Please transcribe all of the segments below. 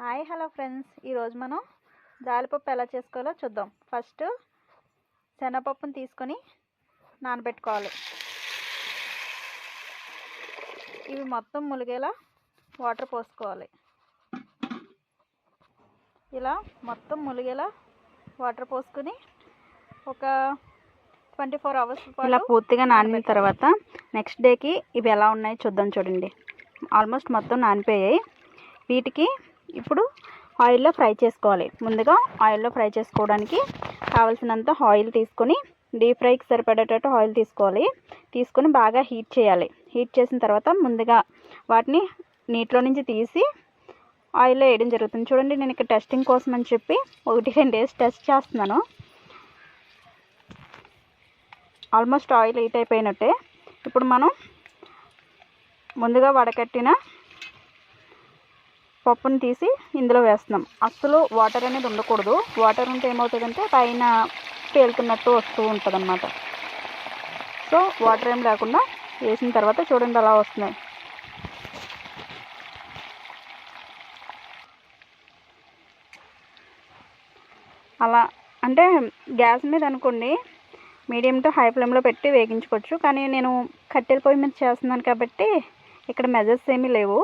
Hi hello friends. ఈరోజు మనం జాలిపప్పు ఎలా చేసుకోవాలో చూద్దాం. ఫస్ట్ శనగపప్పును తీసుకొని నానబెట్టుకోవాలి. ఇవి మొత్తం ములిగేలా వాటర్ పోసుకోవాలి. ఇలా మొత్తం ములిగేలా వాటర్ పోసుకొని ఒక ట్వంటీ ఫోర్ అవర్స్ ఇలా పూర్తిగా నానిన తర్వాత నెక్స్ట్ డేకి ఇవి ఎలా ఉన్నాయో చూద్దాం చూడండి. ఆల్మోస్ట్ మొత్తం నానిపోయాయి. వీటికి ఇప్పుడు ఆయిల్లో ఫ్రై చేసుకోవాలి. ముందుగా ఆయిల్లో ఫ్రై చేసుకోవడానికి కావలసినంత ఆయిల్ తీసుకొని డీప్ ఫ్రైకి సరిపడేటట్టు ఆయిల్ తీసుకోవాలి. తీసుకొని బాగా హీట్ చేయాలి. హీట్ చేసిన తర్వాత ముందుగా వాటిని నీటిలో నుంచి తీసి ఆయిల్లో వేయడం జరుగుతుంది. చూడండి నేను ఇక్కడ టెస్టింగ్ కోసం అని చెప్పి ఒకటి రెండు డేస్ టెస్ట్ చేస్తున్నాను. ఆల్మోస్ట్ ఆయిల్ హీట్ అయిపోయినట్టే. ఇప్పుడు మనం ముందుగా వడకట్టిన పప్పుని తీసి ఇందులో వేస్తున్నాం. అస్సలు వాటర్ అనేది ఉండకూడదు. వాటర్ ఉంటే ఏమవుతుందంటే పైన పేలుతున్నట్టు వస్తూ ఉంటుంది అన్నమాట సో వాటర్ ఏం లేకుండా వేసిన తర్వాత చూడండి అలా వస్తున్నాయి. అలా అంటే గ్యాస్ మీద అనుకోండి మీడియం టు హై ఫ్లేమ్లో పెట్టి వేగించుకోవచ్చు. కానీ నేను కట్టెల పొయ్యి మీద చేస్తున్నాను కాబట్టి ఇక్కడ మెజర్స్ ఏమీ లేవు.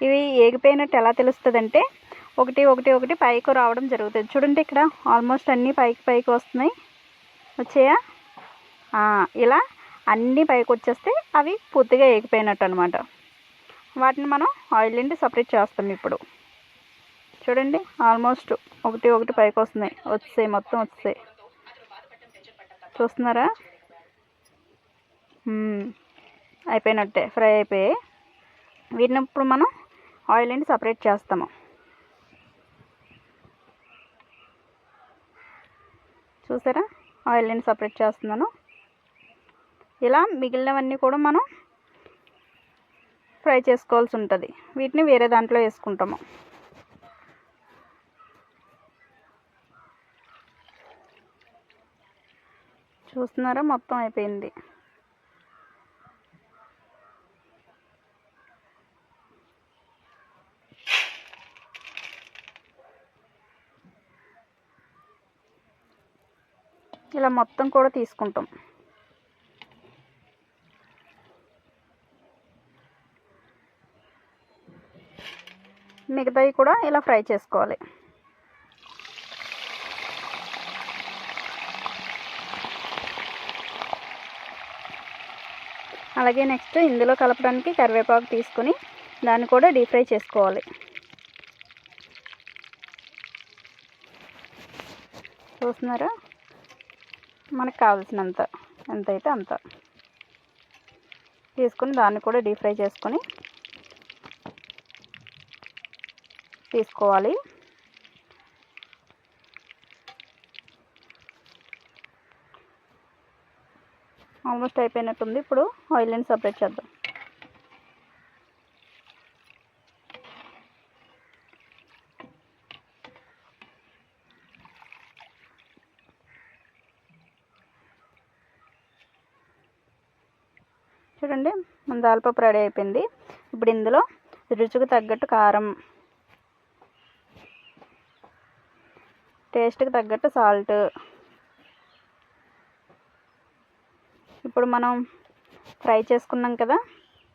ఇవి ఏగిపోయినట్టు ఎలా తెలుస్తుంది అంటే ఒకటి ఒకటి ఒకటి పైకి రావడం జరుగుతుంది. చూడండి ఇక్కడ ఆల్మోస్ట్ అన్నీ పైకి పైకి వస్తున్నాయి. వచ్చాయా? ఇలా అన్నీ పైకి వచ్చేస్తే అవి పూర్తిగా ఏగిపోయినట్టు అనమాట వాటిని మనం ఆయిల్ నుండి సపరేట్ చేస్తాం ఇప్పుడు. చూడండి ఆల్మోస్ట్ ఒకటి ఒకటి పైకి వస్తున్నాయి. వచ్చాయి మొత్తం వచ్చాయి చూస్తున్నారా? అయిపోయినట్టే ఫ్రై అయిపోయాయి. వీటిని ఇప్పుడు మనం ఆయిల్ని సపరేట్ చేస్తాము. చూసారా? ఆయిల్ సపరేట్ చేస్తున్నాను. ఇలా మిగిలినవన్నీ కూడా మనం ఫ్రై చేసుకోవాల్సి ఉంటుంది. వీటిని వేరే దాంట్లో వేసుకుంటాము. చూస్తున్నారా? మొత్తం అయిపోయింది. ఇలా మొత్తం కూడా తీసుకుంటాం. మిగతావి కూడా ఇలా ఫ్రై చేసుకోవాలి. అలాగే నెక్స్ట్ ఇందులో కలపడానికి కరివేపాకు తీసుకొని దాన్ని కూడా డీప్ ఫ్రై చేసుకోవాలి. చూస్తున్నారా? మనకు కావాల్సినంత ఎంత అయితే అంత. తీసుకొని దాన్ని కూడా డీప్ ఫ్రై చేసుకొని తీసుకోవాలి. ఆల్మోస్ట్ అయిపోయినట్టుంది. ఇప్పుడు ఆయిల్ని సపరేట్ చేద్దాం. చూడండి మన దాల్పప్పు రెడీ అయిపోయింది. ఇప్పుడు ఇందులో రుచికి తగ్గట్టు కారం టేస్ట్కి తగ్గట్టు సాల్ట్. ఇప్పుడు మనం ఫ్రై చేసుకున్నాం కదా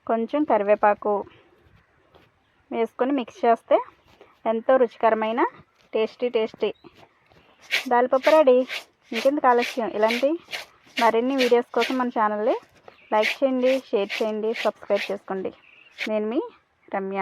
కొంచెం కరివేపాకు వేసుకొని మిక్స్ చేస్తే ఎంతో రుచికరమైన టేస్టీ టేస్టీ. దాల్పప్పు రెడీ. ఇంకెందుకు ఆలస్యం? ఇలాంటి మరిన్ని వీడియోస్ కోసం మన ఛానల్ని లైక్ చేయండి షేర్ చేయండి సబ్స్క్రైబ్ చేసుకోండి. నేను మీ రమ్య.